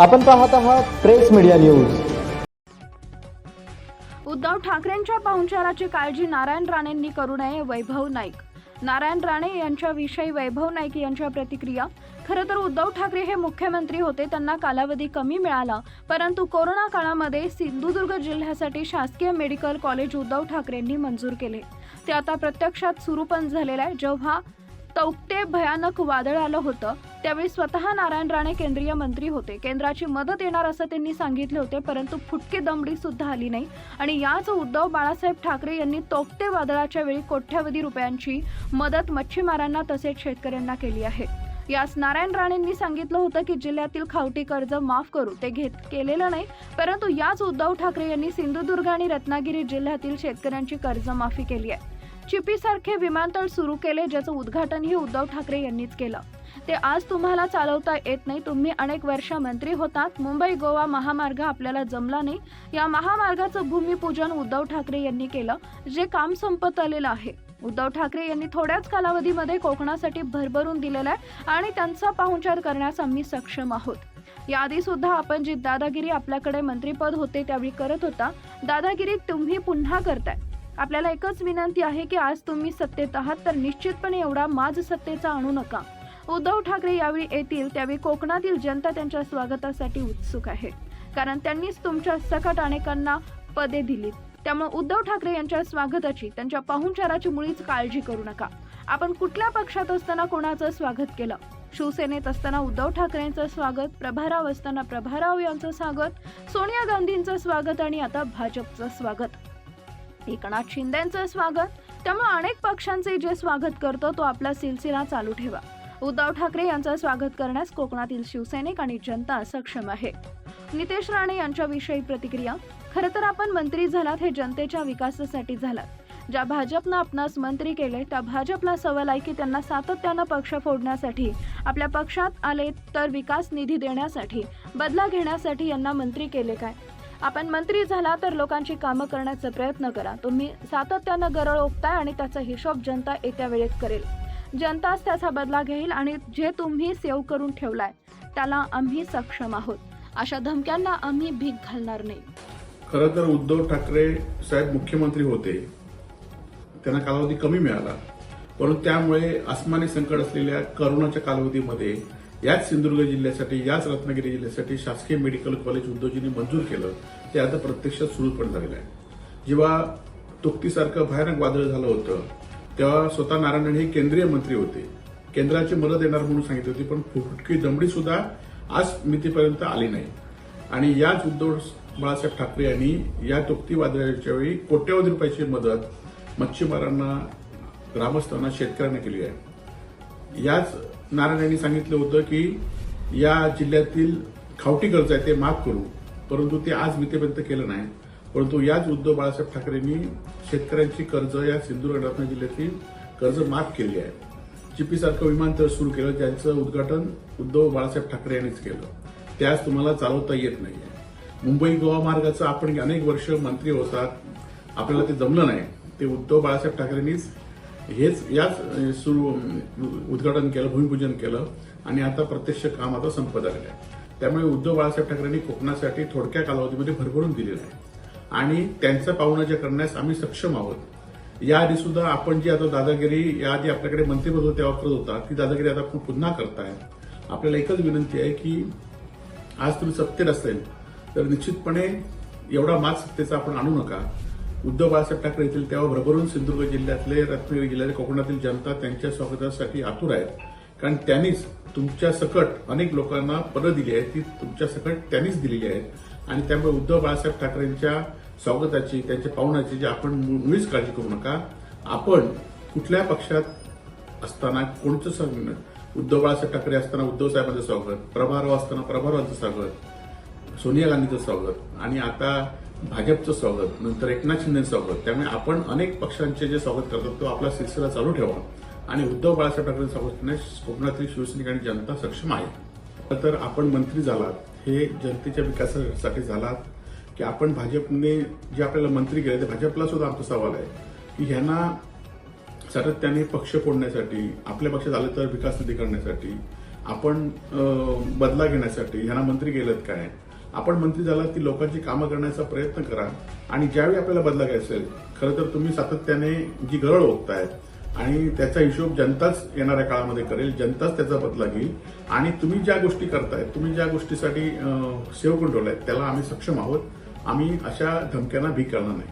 आपण पाहत आहात प्रेस मीडिया न्यूज. उद्धव ठाकरेंच्या पाहुणचाराची काळजी नारायण राणेंनी करू नये वैभव नाईक. नारायण राणे यांच्याविषयी वैभव नाईक यांच्या प्रतिक्रिया. खरं तर उद्धव ठाकरे हे मुख्यमंत्री होते त्यांना कालावधी कमी मिळाला. परंतु कोरोना काळामध्ये सिंधुदुर्ग जिल्ह्यासाठी शासकीय मेडिकल कॉलेज उद्धव ठाकरेंनी मंजूर केले. ते आता प्रत्यक्षात सुरू पण झालेलं आहे. जेव्हा तौक्ते भयानक वादळ आलं होतं. त्यावेळी स्वतः नारायण राणे केंद्रीय मंत्री होते. केंद्राची मदत येणार असं त्यांनी सांगितले होते परंतु फुटकी दमडी सुद्धा आली नाही. आणि याच उद्धव बाळासाहेब ठाकरे यांनी तोपटे वादळाच्या वेळी कोट्यावधी रुपयांची मदत मच्छीमारांना तसेच शेतकऱ्यांना केली आहे. यास नारायण राणेंनी सांगितलं होतं की जिल्ह्यातील खावटी कर्ज माफ करू. ते घेत केलेलं नाही परंतु याच उद्धव ठाकरे यांनी सिंधुदुर्ग आणि रत्नागिरी जिल्ह्यातील शेतकऱ्यांची कर्जमाफी केली आहे. चिपीसारखे विमानतळ सुरू केले ज्याचं उद्घाटनही उद्धव ठाकरे यांनीच केलं. ते आज तुम्हाला चालवता येत नाही. तुम्ही अनेक वर्ष मंत्री होतात. मुंबई गोवा महामार्ग आपल्याला जमला नाही. या महामार्गाचं भूमिपूजन उद्धव ठाकरे यांनी केलं जे काम संपत आलेलं आहे. उद्धव ठाकरे यांनी थोड्याच कालावधीमध्ये कोकणासाठी भरभरून दिलेला आहे आणि त्यांचा पाहुणचार करण्यास आम्ही सक्षम आहोत. याआधी सुद्धा आपण जी दादागिरी आपल्याकडे मंत्रीपद होते त्यावेळी करत होता. दादागिरी तुम्ही पुन्हा करताय. आपल्याला एकच विनंती आहे की आज तुम्ही सत्तेत आहात तर निश्चितपणे एवढा माज सत्तेचा आणू नका. उद्धव ठाकरे यावेळी येतील त्यावेळी कोकणातील जनता त्यांच्या स्वागतासाठी उत्सुक आहे. कारण त्यांनीच तुमच्या सकट अनेकांना पदे दिलीत त्यामुळे उद्धव ठाकरे यांच्या स्वागताची त्यांच्या पाहुणचाराची मुळीच काळजी करू नका. आपण कुठल्या पक्षात असताना कोणाचं स्वागत केलं? शिवसेनेत असताना उद्धव ठाकरेंचं स्वागत प्रभाराव असताना प्रभाराव यांचं स्वागत सोनिया गांधींचं स्वागत आणि आता भाजपचं स्वागत. एकनाथ शिंदेचं स्वागत. त्यामुळे अनेक पक्षांचे जे स्वागत करतो तो आपला सिलसिला चालू ठेवा. उद्धव ठाकरे यांचं स्वागत करण्यास कोकणातील शिवसैनिक आणि जनता सक्षम आहे. नितेश राणे यांच्याविषयी प्रतिक्रिया खरं तर आपण मंत्री झालात हे जनतेच्या विकासासाठी झालात. ज्या भाजपनं आपणास मंत्री केले त्या भाजपला सवल आहे की त्यांना सातत्यानं पक्ष फोडण्यासाठी आपल्या पक्षात आले तर विकास निधी देण्यासाठी बदला घेण्यासाठी यांना मंत्री केले काय? आपण मंत्री झाला तर लोकांची कामं करण्याचा प्रयत्न करा. तुम्ही सातत्यानं गरळ ओकताय आणि त्याचा हिशोब जनता येत्या वेळेत करेल. जनताच त्याचा बदला घेईल आणि जे तुम्ही सेव्ह करून ठेवलाय त्याला आम्ही सक्षम आहोत. अशा धमक्यांना आम्ही भीक घालणार नाही. खरं तर उद्धव ठाकरे साहेब मुख्यमंत्री होते. त्यांना कालावधी कमी मिळाला. परंतु त्यामुळे आसमानी संकट असलेल्या करोनाच्या कालावधीमध्ये याच सिंधुदुर्ग जिल्ह्यासाठी याच रत्नागिरी जिल्ह्यासाठी शासकीय मेडिकल कॉलेज उद्योजीने मंजूर केलं ते आता प्रत्यक्षात सुरू पण झालेलं आहे. जेव्हा तुक्तीसारखं भयानक वादळ झालं होतं तेव्हा स्वतः नारायण हे केंद्रीय मंत्री होते. केंद्राची मदत येणार म्हणून सांगितली होती पण फुटकी दमडी सुद्धा आज मितीपर्यंत आली नाही. आणि याच उद्धव बाळासाहेब ठाकरे यांनी या तुक्ती वादळाच्या वेळी कोट्यवधी रुपयाची मदत मच्छीमारांना ग्रामस्थांना शेतकऱ्यांना केली आहे. याच नारायण यांनी सांगितलं होतं की या जिल्ह्यातील खावटी कर्ज आहे ते माफ करू. परंतु ते आज मितेपर्यंत केलं नाही. परंतु याच उद्धव बाळासाहेब ठाकरेंनी शेतकऱ्यांची कर्ज या सिंधुदुर्ग रत्ना जिल्ह्यातील कर्ज माफ केली आहे. चिपीसारखं विमानतळ सुरू केलं ज्यांचं उद्घाटन उद्धव बाळासाहेब ठाकरे यांनीच केलं. ते आज तुम्हाला चालवता येत नाही मुंबई गोवा मार्गाचं आपण अनेक वर्ष मंत्री होतात. आपल्याला ते जमलं नाही. ते उद्धव बाळासाहेब ठाकरेंनीच हेच याच सुरू उद्घाटन केलं भूमिपूजन केलं आणि आता प्रत्यक्ष काम आता संपत आलेलं आहे. त्यामुळे उद्धव बाळासाहेब ठाकरेंनी कोकणासाठी थोडक्या कालावधीमध्ये भरभरून दिलेलं आहे. आणि त्यांचं पाहुणं जे करण्यास आम्ही सक्षम आहोत याआधी सुद्धा आपण जी आता दादागिरी याआधी आपल्याकडे मंत्रीपद होते वापरत होता ती दादागिरी आता आपण पुन्हा करताय. आपल्याला एकच विनंती आहे की आज तुम्ही सत्तेत असेल तर निश्चितपणे एवढा मात सत्तेचा आपण आणू नका. उद्धव बाळासाहेब ठाकरे येतील तेव्हा भरभरून सिंधुदुर्ग जिल्ह्यातले रत्नागिरी जिल्ह्यातले कोकणातील जनता त्यांच्या स्वागतासाठी आतुर आहेत. कारण त्यांनीच तुमच्या सकट अनेक लोकांना पदं दिली आहेत. ती तुमच्या सकट त्यांनीच दिलेली आहेत. आणि त्यामुळे उद्धव बाळासाहेब ठाकरेंच्या स्वागताची त्यांच्या पाहुण्याची जी आपण मुळीच काळजी करू नका. आपण कुठल्या पक्षात असताना कोणतं सं- उद्धव बाळासाहेब ठाकरे असताना उद्धव साहेबांचं स्वागत प्रभाराव असताना प्रभारावांचं स्वागत सोनिया गांधीचं स्वागत. आणि आता भाजपचं स्वागत नंतर एकनाथ शिंदे स्वागत. त्यामुळे आपण अनेक पक्षांचे जे स्वागत करतो तो आपला सिलसिला चालू ठेवा. आणि उद्धव बाळासाहेब ठाकरे स्वागत करण्यास कोकणातील शिवसैनिक आणि जनता सक्षम आहे. तर आपण मंत्री झालात हे जनतेच्या विकासासाठी झालात की आपण भाजपने जे आपल्याला मंत्री केले ते भाजपला सुद्धा आमचा सवाल आहे. की ह्यांना सातत्याने पक्ष फोडण्यासाठी आपल्या पक्षात आलं तर विकास निधी करण्यासाठी आपण बदला घेण्यासाठी ह्यांना मंत्री केलं काय? आपण मंत्री झाला की लोकांची कामं करण्याचा प्रयत्न करा. आणि ज्यावेळी आपल्याला बदला असेल खरं तर तुम्ही सातत्याने जी गरळ ओढताय आणि त्याचा हिशोब जनताच येणाऱ्या काळामध्ये करेल जनताच त्याचा बदला घेईल. आणि तुम्ही ज्या गोष्टी करताय तुम्ही ज्या गोष्टीसाठी सेव ठेवलाय त्याला आम्ही सक्षम आहोत. आम्ही अशा धमक्यांना भीक करणार नाही.